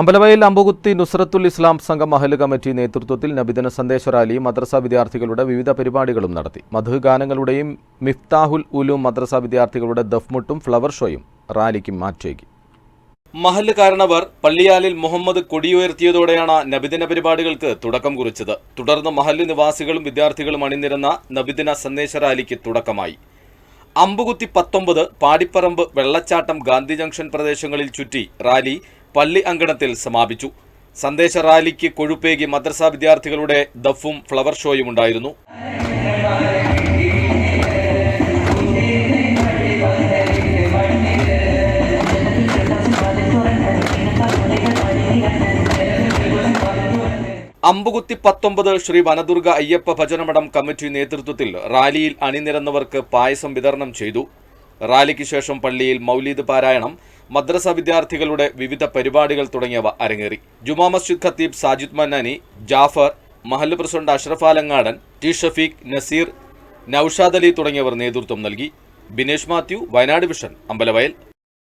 അമ്പലവയൽ അമ്പുകുത്തി നുസ്രത്തുൽ ഇസ്ലാം സംഘം മഹൽ കമ്മിറ്റി നേതൃത്വത്തിൽ നബിദിന സന്ദേശ റാലി മദ്രസ വിദ്യാർത്ഥികളുടെ വിവിധ പരിപാടികളും നടത്തി. മധു ഗാനങ്ങളുടെയും മിഫ്താഹുൽ ഉലും മദ്രസ വിദ്യാർത്ഥികളുടെ ദഫ്മുട്ടും ഫ്ലവർ ഷോയും റാലിക്ക് മാറ്റേകി. മഹൽ കാരണവർ പള്ളിയാലിൽ മുഹമ്മദ് കൊടിയുയർത്തിയതോടെയാണ് നബിദിന പരിപാടികൾക്ക് തുടക്കം കുറിച്ചത്. തുടർന്ന് മഹൽ നിവാസികളും വിദ്യാർത്ഥികളും അണിനിരുന്ന നബിദിന സന്ദേശ റാലിക്ക് തുടക്കമായി. അമ്പുകുത്തി പത്തൊമ്പത് പാടിപ്പറമ്പ് വെള്ളച്ചാട്ടം ഗാന്ധി ജംഗ്ഷൻ പ്രദേശങ്ങളിൽ ചുറ്റി റാലി പള്ളി അങ്കണത്തിൽ സമാപിച്ചു. സന്ദേശ റാലിക്ക് കൊഴുപ്പേകി മദ്രസ വിദ്യാർത്ഥികളുടെ ദഫും ഫ്ലവർ ഷോയും ഉണ്ടായിരുന്നു. അമ്പുകുത്തി പത്തൊമ്പത് ശ്രീ വനദുർഗ അയ്യപ്പ ഭജനമഠം കമ്മിറ്റി നേതൃത്വത്തിൽ റാലിയിൽ അണിനിരന്നവർക്ക് പായസം വിതരണം ചെയ്തു. റാലിക്ക് ശേഷം പള്ളിയിൽ മൗലീദ് പാരായണം മദ്രസ വിദ്യാർത്ഥികളുടെ വിവിധ പരിപാടികൾ തുടങ്ങിയവ അരങ്ങേറി. ജുമാ മസ്ജിദ് ഖത്തീബ് സാജിദ് മന്നാനി ജാഫർ മഹല്ല് പ്രസിഡന്റ് അഷ്റഫ് ആലങ്ങാടൻ ടി ഷഫീഖ് നസീർ നൌഷാദ് അലി തുടങ്ങിയവർ നേതൃത്വം നൽകി. ബിനേഷ് മാത്യു വയനാട് വിഷൻ അമ്പലവയൽ.